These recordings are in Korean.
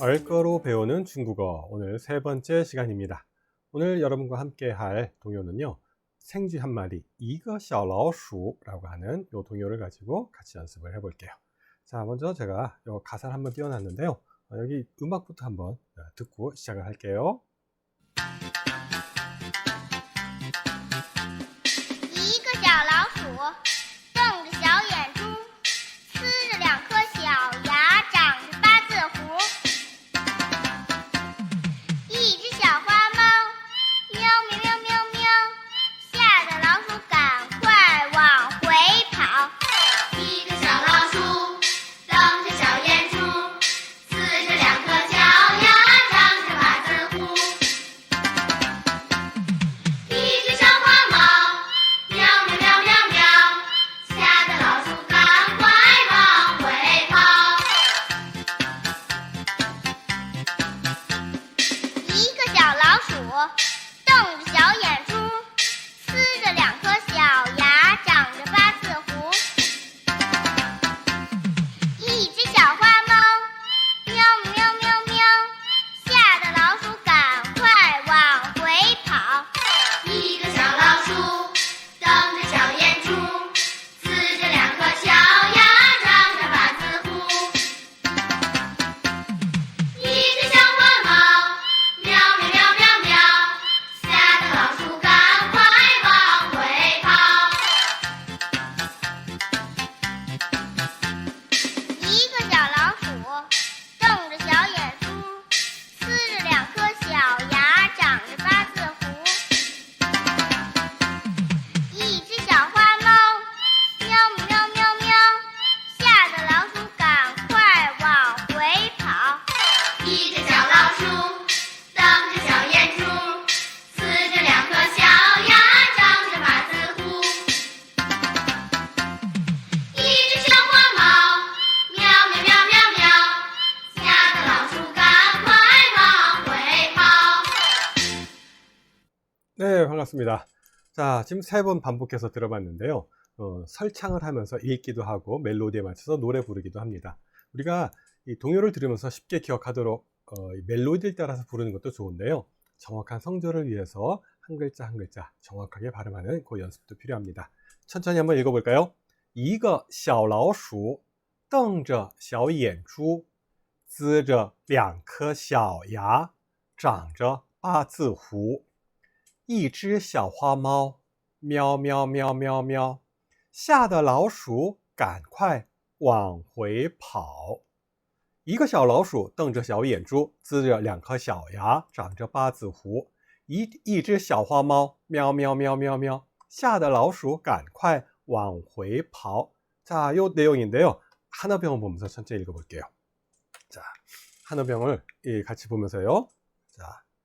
얼거로 배우는 중국어 오늘 세 번째 시간입니다. 오늘 여러분과 함께 할 동요는요. 생쥐 한 마리 이거 샤오라오슈라고 하는 요 동요를 가지고 같이 연습을 해볼게요. 자, 먼저 제가 요 가사를 한번 띄워놨는데요. 어, 여기 음악부터 한번 어, 듣고 시작을 할게요. 반갑습니다. 자, 지금 세 번 반복해서 들어봤는데요. 어, 설창을 하면서 읽기도 하고 멜로디에 맞춰서 노래 부르기도 합니다. 우리가 이 동요를 들으면서 쉽게 기억하도록 어, 이 멜로디를 따라서 부르는 것도 좋은데요. 정확한 성조를 위해서 한 글자 한 글자 정확하게 발음하는 그 연습도 필요합니다. 천천히 한번 읽어볼까요? 一个小老鼠瞪着小眼珠，呲着两颗小牙，长着八字胡。 一只小花猫，喵喵喵喵喵，吓得老鼠赶快往回跑。一个小老鼠瞪着小眼珠，呲着两颗小牙，长着八字胡。一一只小花猫，喵喵喵喵喵，吓得老鼠赶快往回跑。자, 요 내용인데요. 하나병을 보면서 천천히 읽어볼게요. 자, 하나병을 예, 같이 보면서요. 자,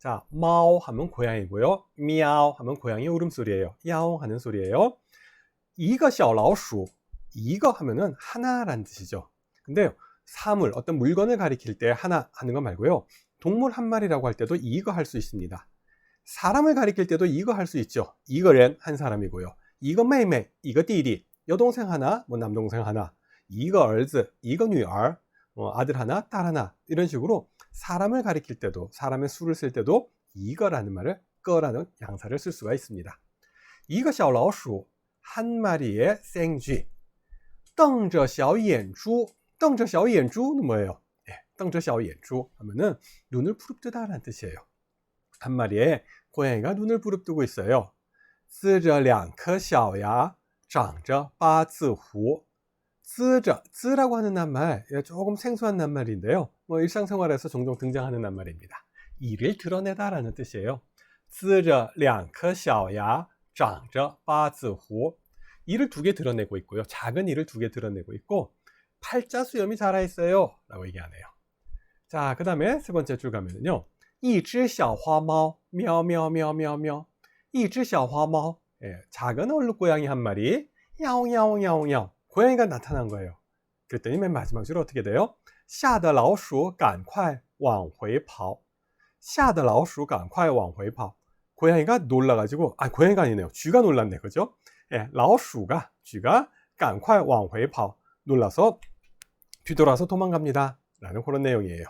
자, 마오 하면 고양이고요. 미아오 하면 고양이 울음소리예요. 야옹 하는 소리예요. 이것이어 라오수. 이거 하면은 하나란 뜻이죠. 근데 사물, 어떤 물건을 가리킬 때 하나 하는 거 말고요. 동물 한 마리라고 할 때도 이거 할 수 있습니다. 사람을 가리킬 때도 이거 할 수 있죠. 이거는 한 사람이고요. 이거 매매, 이거 디디, 여동생 하나, 뭐 남동생 하나, 이거 얼즈, 이거 女儿,뭐 아들 하나, 딸 하나 이런 식으로 사람을 가리킬 때도 사람의 수를 쓸 때도 이거라는 말을 거라는 양사를 쓸 수가 있습니다. 이거 小老鼠 한 마리의 생쥐 瞪着小眼珠 瞪着小眼珠는 뭐예요? 예, 瞪着小眼珠 하면은 눈을 부릅뜨다라는 뜻이에요. 한 마리의 고양이가 눈을 부릅뜨고 있어요. 呲着两颗小牙长着八字胡 쓰저, 쓰라고 하는 낱말, 예, 조금 생소한 낱말인데요. 뭐 일상생활에서 종종 등장하는 낱말입니다. 이를 드러내다라는 뜻이에요. 쓰저 两颗小牙长着八字胡 이를 두 개 드러내고 있고요. 작은 이를 두 개 드러내고 있고 팔자 수염이 자라 있어요. 라고 얘기하네요. 자, 그 다음에 세 번째 줄 가면은요. 一只小花猫喵喵喵喵喵一只小花猫 예, 작은 얼룩 고양이 한 마리 야옹야옹야옹야옹 고양이가 나타난 거예요. 그랬더니 맨 마지막 줄 어떻게 돼요? 吓得老鼠赶快往回跑.吓得老鼠赶快往回跑. 고양이가 놀라가지고, 아, 고양이가 아니네요. 쥐가 놀랐네. 그죠? 예, 老鼠가, 쥐가 赶快往回跑. 놀라서 뒤돌아서 도망갑니다. 라는 그런 내용이에요.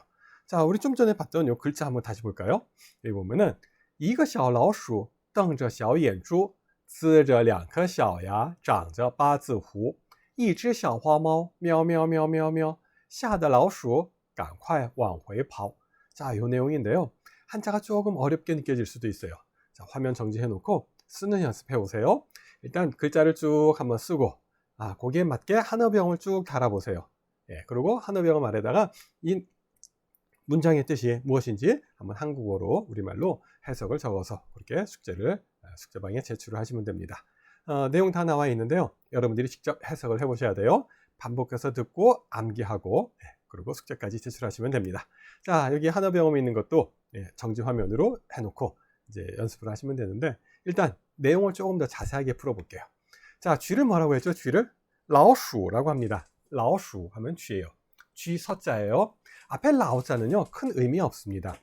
자, 우리 좀 전에 봤던 요 글자 한번 다시 볼까요? 여기 보면은 一个小老鼠瞪着小眼珠，呲着两颗小牙，长着八字胡。 一只小花猫喵喵喵喵喵，吓得老鼠赶快往回跑。 자, 요 내용인데요. 한자가 조금 어렵게 느껴질 수도 있어요. 자, 화면 정지해 놓고 쓰는 연습해 오세요. 일단 글자를 쭉 한번 쓰고 아, 거기에 맞게 한어병을 쭉 달아보세요. 예, 그리고 한어병을 말에다가 이 문장의 뜻이 무엇인지 한번 한국어로 우리말로 해석을 적어서 그렇게 숙제를 아, 숙제방에 제출을 하시면 됩니다. 어, 내용 다 나와 있는데요. 여러분들이 직접 해석을 해보셔야 돼요. 반복해서 듣고 암기하고 예, 그리고 숙제까지 제출하시면 됩니다. 자 여기 한어병음이 있는 것도 예, 정지 화면으로 해놓고 이제 연습을 하시면 되는데 일단 내용을 조금 더 자세하게 풀어볼게요. 자 쥐를 뭐라고 했죠? 쥐를 라오슈라고 합니다. 라오슈 하면 쥐예요. 쥐 서자예요. 앞에 라오자는요 큰 의미 없습니다.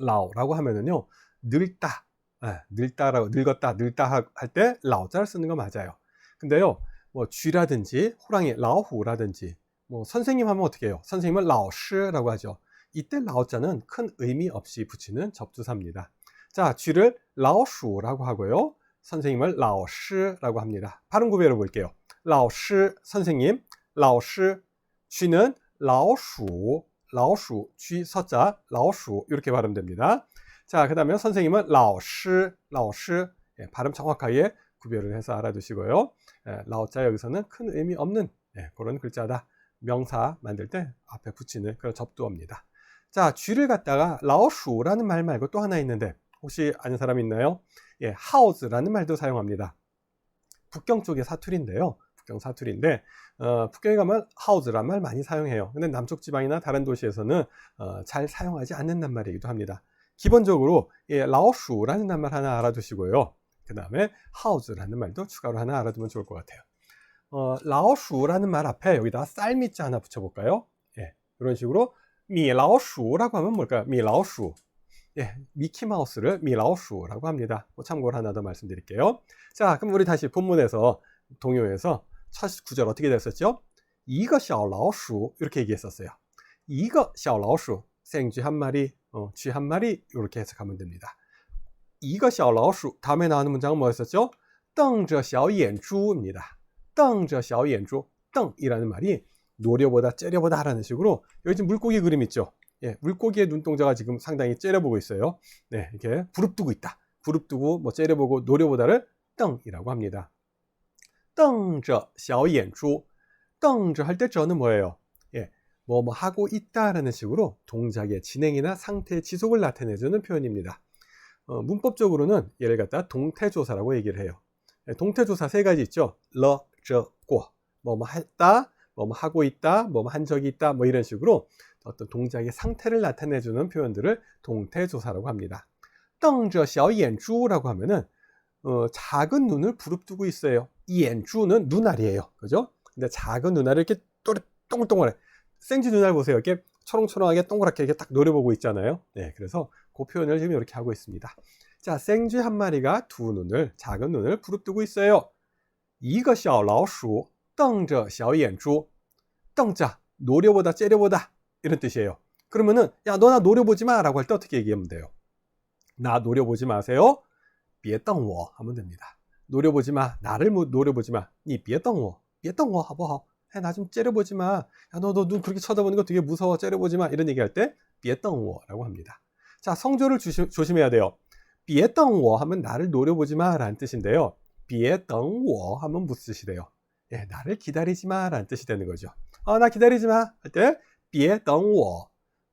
라오라고 하면은요 늙다, 예, 늙다라고 늙었다, 늙다 할 때 라오자를 쓰는 거 맞아요. 근데요 뭐 쥐라든지 호랑이 라오후라든지 뭐 선생님 하면 어떻게 해요? 선생님은 라오시라고 하죠. 이때 라오자는 큰 의미 없이 붙이는 접두사입니다. 자, 쥐를 라오슈라고 하고요. 선생님을 라오시라고 합니다. 발음 구별해 볼게요. 라오시 선생님, 라오시 쥐는 라오슈, 라오슈, 쥐 서자 라오슈 이렇게 발음됩니다. 자, 그 다음에 선생님은 라오시, 라오시 예, 발음 정확하게 구별을 해서 알아두시고요. 예, 라오자 여기서는 큰 의미 없는 예, 그런 글자다. 명사 만들 때 앞에 붙이는 그런 접두어입니다. 자, 쥐를 갖다가 라오슈라는 말 말고 또 하나 있는데 혹시 아는 사람 있나요? 예, 하우즈라는 말도 사용합니다. 북경 쪽의 사투리인데요. 북경 사투리인데 어, 북경에 가면 하우즈란 말 많이 사용해요. 근데 남쪽 지방이나 다른 도시에서는 어, 잘 사용하지 않는단 말이기도 합니다. 기본적으로 예, 라오슈라는 단말 하나 알아두시고요. 그 다음에 하우즈라는 말도 추가로 하나 알아두면 좋을 것 같아요. 어, 라오슈라는 말 앞에 여기다 쌀미자 하나 붙여볼까요? 예, 이런 식으로 미라오슈라고 하면 뭘까요? 미라오슈. 예, 미키마우스를 미라오슈라고 합니다. 뭐 참고로 하나 더 말씀드릴게요. 자, 그럼 우리 다시 본문에서 동요에서 첫 구절 어떻게 됐었죠? 이거 샤오라오슈 이렇게 얘기했었어요. 이거 샤오라오슈 생쥐 한 마리 어, 쥐 한 마리 이렇게 해석하면 됩니다. 이거 小老鼠 다음에 나오는 문장은 뭐였었죠? 瞪着小眼珠입니다 瞪着小眼珠 瞪이라는 말이 노려보다 째려보다 하라는 식으로 여기 지금 물고기 그림 있죠? 예, 물고기의 눈동자가 지금 상당히 째려보고 있어요. 네, 이렇게 부릅뜨고 있다. 부릅뜨고 뭐 째려보고 노려보다를 瞪이라고 합니다. 瞪着小眼珠 瞪着 할 때 저는 뭐예요? 예, 뭐 뭐 하고 있다라는 식으로 동작의 진행이나 상태의 지속을 나타내주는 표현입니다. 어, 문법적으로는 얘를 갖다 동태조사라고 얘기를 해요. 예, 동태조사 세 가지 있죠. 러, 저, 고. 뭐뭐 했다, 뭐뭐 하고 있다, 뭐뭐 한 적이 있다, 뭐 이런 식으로 어떤 동작의 상태를 나타내주는 표현들을 동태조사라고 합니다. 瞪着小眼珠라고 하면은 어, 작은 눈을 부릅뜨고 있어요. 이眼珠는 눈알이에요. 그죠? 근데 작은 눈알을 이렇게 또래 동글동글해. 생쥐 눈알 보세요. 이렇게 초롱초롱하게 동그랗게 이렇게 딱 노려보고 있잖아요. 네, 그래서 그 표현을 지금 이렇게 하고 있습니다. 자, 생쥐 한 마리가 두 눈을, 작은 눈을 부릅뜨고 있어요. 一个小老鼠瞪着小眼珠. 瞪자, 노려보다, 째려보다 이런 뜻이에요. 그러면은 야, 너 나 노려보지 마라고 할 때 어떻게 얘기하면 돼요? 나 노려보지 마세요. 别瞪我 하면 됩니다. 노려보지 마. 나를 뭐 노려보지 마. 你别瞪我.别瞪我 하고 나 좀 째려보지 마. 야, 너, 너 눈 그렇게 쳐다보는 거 되게 무서워. 째려보지 마. 이런 얘기할 때, 비에떵워 라고 합니다. 자, 성조를 주시, 조심해야 돼요. 비에떵워 하면 나를 노려보지 마. 라는 뜻인데요. 비에떵워 하면 무슨 뜻이래요? 예, 나를 기다리지 마. 라는 뜻이 되는 거죠. 어, 나 기다리지 마. 할 때, 비에떵워.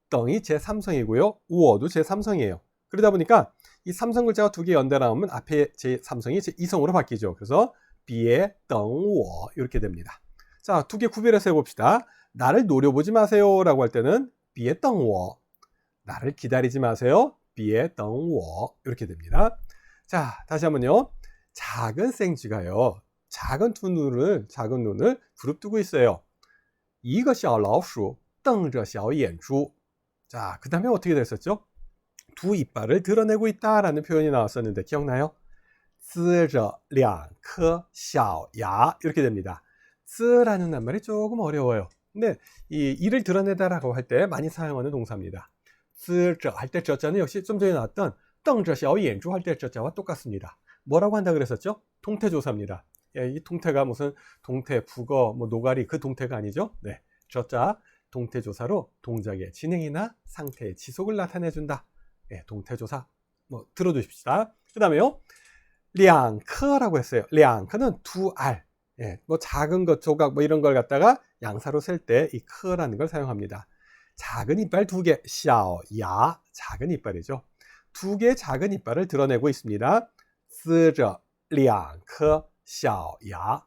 떵이 제 삼성이고요. 우어도 제 삼성이에요. 그러다 보니까 이 삼성 글자가 두 개 연달아 나오면 앞에 제 삼성이 제 이성으로 바뀌죠. 그래서 비에떵워. 이렇게 됩니다. 자, 두 개 구별해서 해봅시다. 나를 노려보지 마세요 라고 할 때는 别等我. 나를 기다리지 마세요. 别等我. 이렇게 됩니다. 자, 다시 한번요. 작은 생쥐가요. 작은 두 눈을 작은 눈을 부릅뜨고 있어요. 一个小老鼠瞪着小眼珠. 자, 그다음에 어떻게 됐었죠? 두 이빨을 드러내고 있다라는 표현이 나왔었는데 기억나요? 呲着两颗小牙 이렇게 됩니다. 쓰라는 단말이 조금 어려워요. 근데 이 일을 드러내다라고 할 때 많이 사용하는 동사입니다. 쓰저 할때 저자는 역시 좀 전에 나왔던 떵저샤오 연주 할때 저자와 똑같습니다. 뭐라고 한다 그랬었죠? 동태조사입니다. 예, 이 동태가 무슨 동태, 북어, 뭐 노가리 그 동태가 아니죠? 네, 저자 동태조사로 동작의 진행이나 상태의 지속을 나타내준다. 예, 동태조사 뭐 들어두십시다. 그 다음에요. 량크라고 했어요. 량크는 두 알, 예, 뭐 작은 것 조각 뭐 이런 걸 갖다가 양사로 셀 때 이 크라는 걸 사용합니다. 작은 이빨 두 개, 小牙 작은 이빨이죠. 두 개의 작은 이빨을 드러내고 있습니다. 呲着两颗小牙,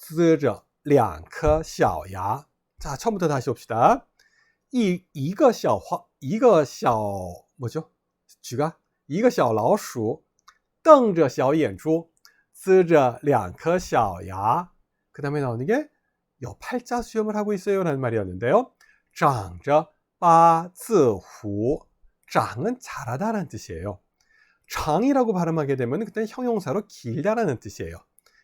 呲着两颗小牙. 자, 처음부터 다시 봅시다. 이, 一个小花,一个小 뭐죠? 쥐가 一个小老鼠瞪着小眼珠 呲着两颗小牙. 그 다음에 나오는 게 요 팔자 수염을 하고 있어요 라는 말이었는데요. 长着八字胡. 장은 자라다라는 뜻이에요. 장이라고 발음하게 되면 그때는 형용사로 길다라는 뜻이에요.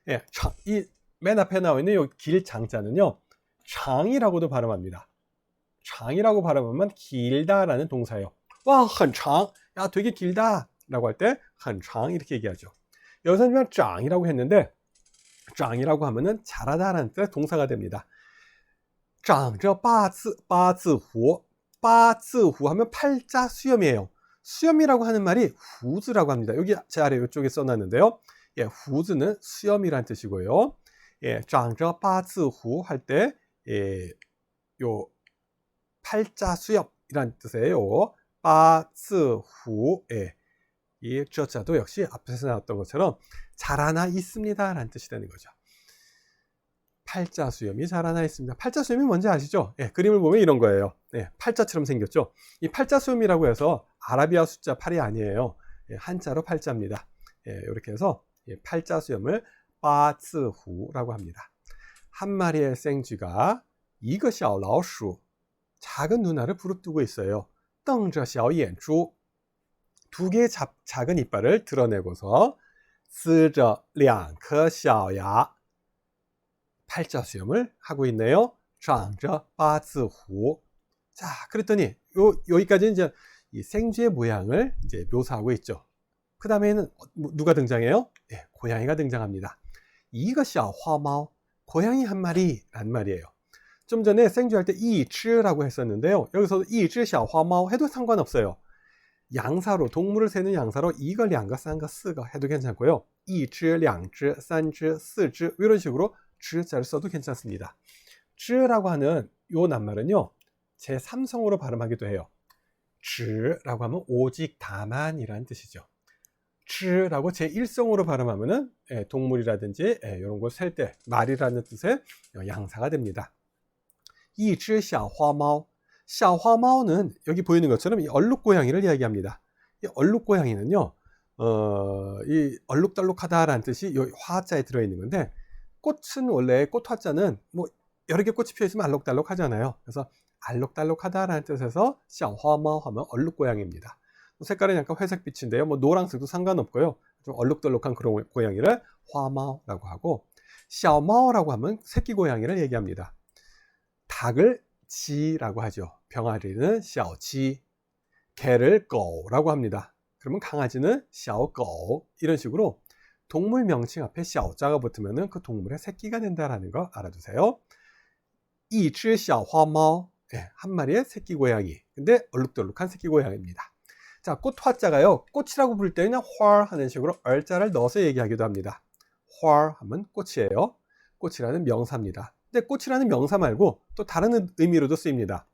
예, 장, 이맨 앞에 나와 있는 이 길 장자는요. 장이라고도 발음합니다. 장이라고 발음하면 길다라는 동사예요. 와, 很长. 야, 되게 길다. 라고 할 때, 很长 이렇게 얘기하죠. 여기서는 짱이라고 했는데 짱이라고 하면은 잘하다라는 뜻의 동사가 됩니다. 짱저 빠츠 빠츠후 빠츠후 하면 팔자 수염이에요. 수염이라고 하는 말이 후즈라고 합니다. 여기 제 아래 이쪽에 써놨는데요. 예, 후즈는 수염이란 뜻이고요. 예, 짱저 빠츠후 할 때 예, 요 팔자 수염이란 뜻이에요. 빠츠후 예. 이 주어자도 역시 앞에서 나왔던 것처럼 자라나 있습니다 라는 뜻이라는 거죠. 팔자 수염이 자라나 있습니다. 팔자 수염이 뭔지 아시죠? 예, 그림을 보면 이런 거예요. 예, 팔자처럼 생겼죠. 이 팔자 수염이라고 해서 아라비아 숫자 8이 아니에요. 예, 한자로 팔자입니다. 예, 이렇게 해서 예, 팔자 수염을 빠츠후라고 합니다. 한 마리의 생쥐가 이거 샤오라오슈 작은 누나를 부릅뜨고 있어요. 떵저 샤오엔쭈 두 개의 자, 작은 이빨을 드러내고서 呲着两颗小牙 팔자 수염을 하고 있네요. 长着八字胡 자, 그랬더니 요 여기까지 이제 이 생쥐의 모양을 이제 묘사하고 있죠. 그 다음에는 누가 등장해요? 예, 고양이가 등장합니다. 이것이 화마오 고양이 한 마리란 말이에요. 좀 전에 생쥐 할 때 이즈라고 했었는데요. 여기서 이즈 小花猫 해도 상관없어요. 양사로 동물을 세는 양사로 이거, 两个, 3个, 4个 해도 괜찮고요. 이즈, 两只, 3只, 4只이런 식으로 즈자를 써도 괜찮습니다. 즈라고 하는 요 낱말은요. 제 3성으로 발음하기도 해요. 즈라고 하면 오직 다만이라는 뜻이죠. 즈라고 제 1성으로 발음하면은 예, 동물이라든지 예, 이런 걸 셀 때 말이라는 뜻의 양사가 됩니다. 이즈 小花猫 샤화마오는 여기 보이는 것처럼 이 얼룩 고양이를 이야기합니다. 이 얼룩 고양이는요, 어, 이 얼룩덜룩하다라는 뜻이 이 화자에 들어있는 건데, 꽃은 원래 꽃 화자는 뭐 여러 개 꽃이 피어 있으면 알록달록 하잖아요. 그래서 알록달록하다라는 뜻에서 샤화마오 하면 얼룩 고양이입니다. 뭐 색깔은 약간 회색빛인데요. 뭐 노랑색도 상관없고요. 좀 얼룩덜룩한 그런 고양이를 화마오라고 하고 샤오마오라고 하면 새끼 고양이를 얘기합니다. 닭을 지라고 하죠. 병아리는 샤오치, 개를 거라고 합니다. 그러면 강아지는 샤오거 이런 식으로 동물 명칭 앞에 샤오자가 붙으면 그 동물의 새끼가 된다라는 거 알아두세요. 이치 샤화마오 네, 예, 한 마리의 새끼 고양이. 근데 얼룩덜룩한 새끼 고양이입니다. 자, 꽃 화자가요. 꽃이라고 부를 때는 활 하는 식으로 얼자를 넣어서 얘기하기도 합니다. 활 하면 꽃이에요. 꽃이라는 명사입니다. 근데 꽃이라는 명사 말고 또 다른 의미로도 쓰입니다.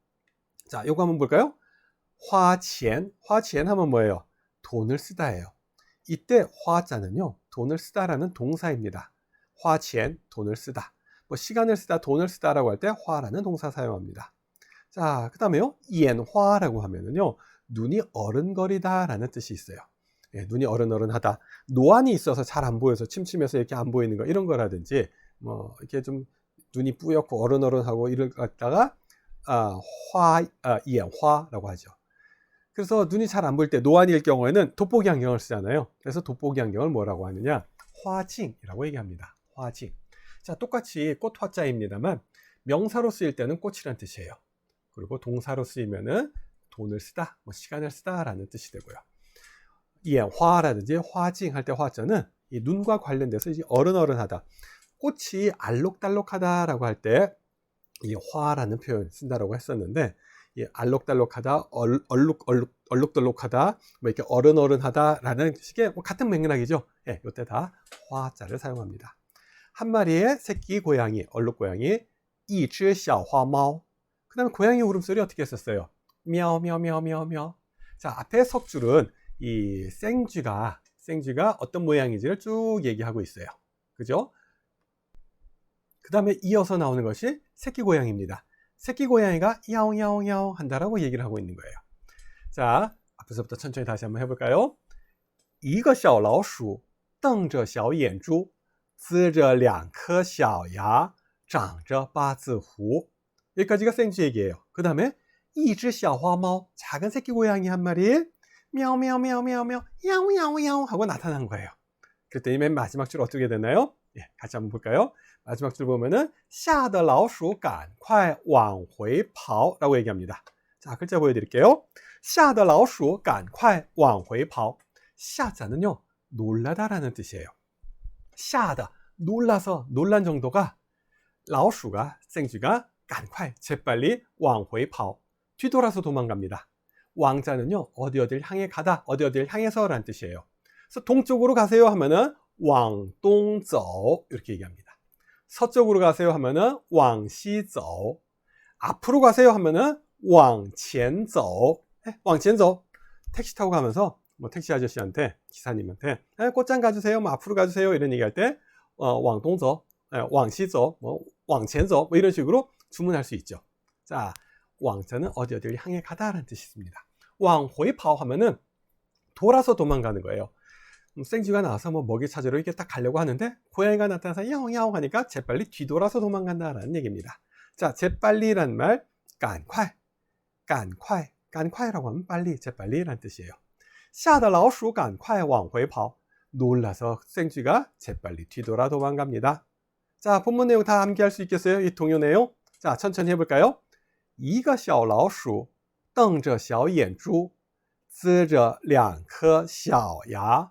자, 요거 한번 볼까요? 화치엔, 화치엔 하면 뭐예요? 돈을 쓰다예요. 이때 화자는요, 돈을 쓰다라는 동사입니다. 화치엔, 돈을 쓰다. 뭐 시간을 쓰다, 돈을 쓰다라고 할 때 화라는 동사 사용합니다. 자, 그 다음에요, 이엔화라고 하면은요, 눈이 어른거리다라는 뜻이 있어요. 예, 눈이 어른어른하다. 노안이 있어서 잘 안 보여서 침침해서 이렇게 안 보이는 거 이런 거라든지 뭐 이렇게 좀 눈이 뿌옇고 어른어른하고 이럴 갖다가 아, 화, 아, 연화라고 하죠. 그래서 눈이 잘 안 보일 때 노안일 경우에는 돋보기 안경을 쓰잖아요. 그래서 돋보기 안경을 뭐라고 하느냐? 화징이라고 얘기합니다. 화징. 자, 똑같이 꽃 화자입니다만 명사로 쓰일 때는 꽃이란 뜻이에요. 그리고 동사로 쓰이면은 돈을 쓰다, 뭐 시간을 쓰다라는 뜻이 되고요. 예화라든지 화징 할 때 화자는 이 눈과 관련돼서 이제 어른어른하다. 꽃이 알록달록하다라고 할 때 이 화라는 표현 쓴다라고 했었는데 이 알록달록하다, 얼, 얼룩 얼룩 얼룩덜룩하다, 뭐 이렇게 어른어른하다라는 식의 뭐 같은 맥락이죠. 예, 이때 다 화자를 사용합니다. 한 마리의 새끼 고양이, 얼룩 고양이, 이즈 샤 화마. 그다음에 고양이 울음소리 어떻게 했었어요? 미야오 미야오 미야오 미야오 미야오. 자, 앞에 석줄은 이 생쥐가 생쥐가 어떤 모양인지를 쭉 얘기하고 있어요. 그죠? 그 다음에 이어서 나오는 것이 새끼 고양이입니다. 새끼 고양이가 야옹야옹야옹 한다라고 얘기를 하고 있는 거예요. 자, 앞에서부터 천천히 다시 한번 해볼까요? 一个小老鼠瞪着小眼珠呲着两颗小牙长着八字胡 여기까지가 생쥐 얘기예요. 그 다음에 一只小花猫 작은 새끼 고양이 한 마리 미야오미야오미야오미야오 야옹야옹야옹 하고 나타난 거예요. 그랬더니 맨 마지막 줄 어떻게 되나요? 예, 같이 한번 볼까요? 마지막 줄 보면은 吓得老鼠赶快往回跑 라고 얘기합니다. 자, 글자 보여드릴게요. 吓得老鼠赶快往回跑. 吓자는요 놀라다라는 뜻이에요. 吓다 놀라서 놀란 정도가 老鼠가 생쥐가 赶快 재빨리 往回跑 뒤돌아서 도망갑니다. 왕자는요 어디 어디를 향해 가다 어디 어디를 향해서라는 뜻이에요. 그래서 동쪽으로 가세요 하면은 往东走 이렇게 얘기합니다. 서쪽으로 가세요 하면은 往西走 앞으로 가세요 하면은 往前走 往前走 택시 타고 가면서 뭐 택시 아저씨한테 기사님한테 에, 꽃장 가주세요 뭐 앞으로 가주세요 이런 얘기할 때 어, 往东走 往西走 뭐 往前走 뭐 이런 식으로 주문할 수 있죠. 자, 왕자는 어디 어디를 향해 가다라는 뜻이 있습니다. 왕回跑 하면은 돌아서 도망가는 거예요. 음, 생쥐가 나와서 뭐 먹이 찾으러 이렇게 딱 가려고 하는데 고양이가 나타나서 야옹야옹 하니까 재빨리 뒤돌아서 도망간다라는 얘기입니다. 자, 재빨리란 말, 깐콰이, 깐콰이, 깐콰이라고 하면 빨리, 재빨리란 뜻이에요. 吓得老鼠赶快往回跑. 놀라서 생쥐가 재빨리 뒤돌아 도망갑니다. 자, 본문 내용 다 암기할 수 있겠어요? 이 동요 내용? 자, 천천히 해볼까요? 一个小老鼠瞪着小眼珠，呲着两颗小牙，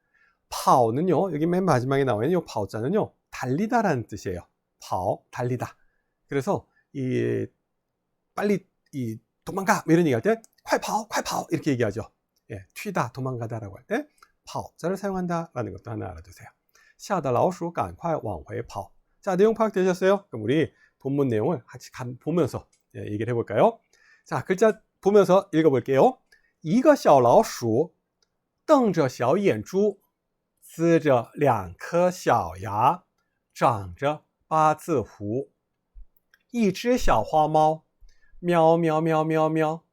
파오는요, 여기 맨 마지막에 나와 있는 이 파오자는요, 달리다라는 뜻이에요. 파오, 달리다. 그래서 이 빨리 이 도망가 뭐 이런 얘기할 때快跑, 快跑 이렇게 얘기하죠. 예, 튀다, 도망가다라고 할 때 파오자를 사용한다라는 것도 하나 알아두세요. 吓得老鼠赶快往回跑. 자, 내용 파악되셨어요? 그럼 우리 본문 내용을 같이 감- 보면서 예, 얘기를 해볼까요? 자, 글자 보면서 읽어볼게요. 一个小老鼠瞪着小眼珠， 呲着两颗小牙，长着八字胡。一只小花猫，喵喵喵喵喵，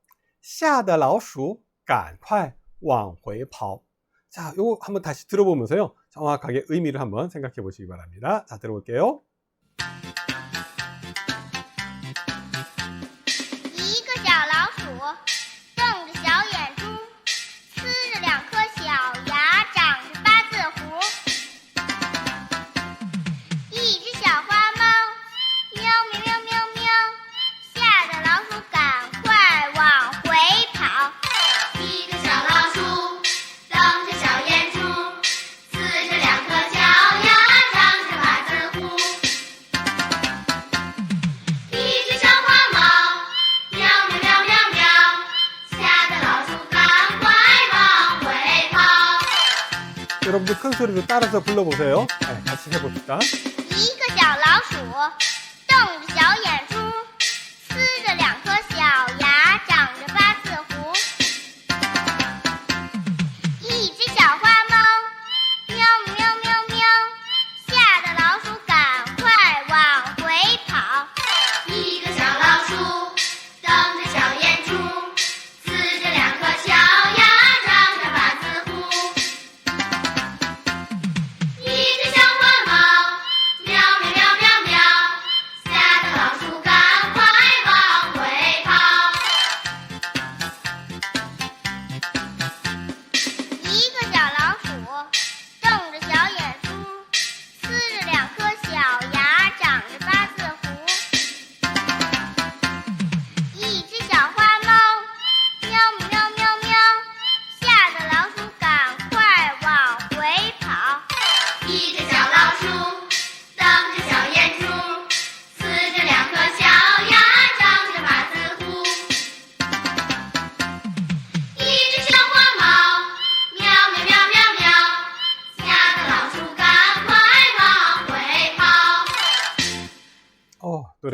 吓得老鼠赶快往回跑。 자, 요거 한번 다시 들어보면서요. 정확하게 의미를 한번 생각해 보시기 바랍니다. 자, 들어볼게요. 소리로 따라서 불러보세요. 네, 같이 해봅시다. 一个小老鼠，瞪着小眼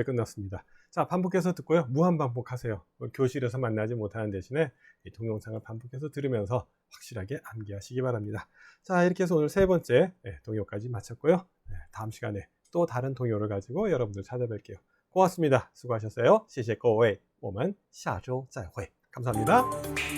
끝났습니다. 자, 반복해서 듣고요. 무한 반복하세요. 뭐 교실에서 만나지 못하는 대신에 이 동영상을 반복해서 들으면서 확실하게 암기하시기 바랍니다. 자, 이렇게 해서 오늘 세 번째 예, 동요까지 마쳤고요. 예, 다음 시간에 또 다른 동요를 가지고 여러분들 찾아뵐게요. 고맙습니다. 수고하셨어요. 谢谢各位.我们下周再会. 감사합니다.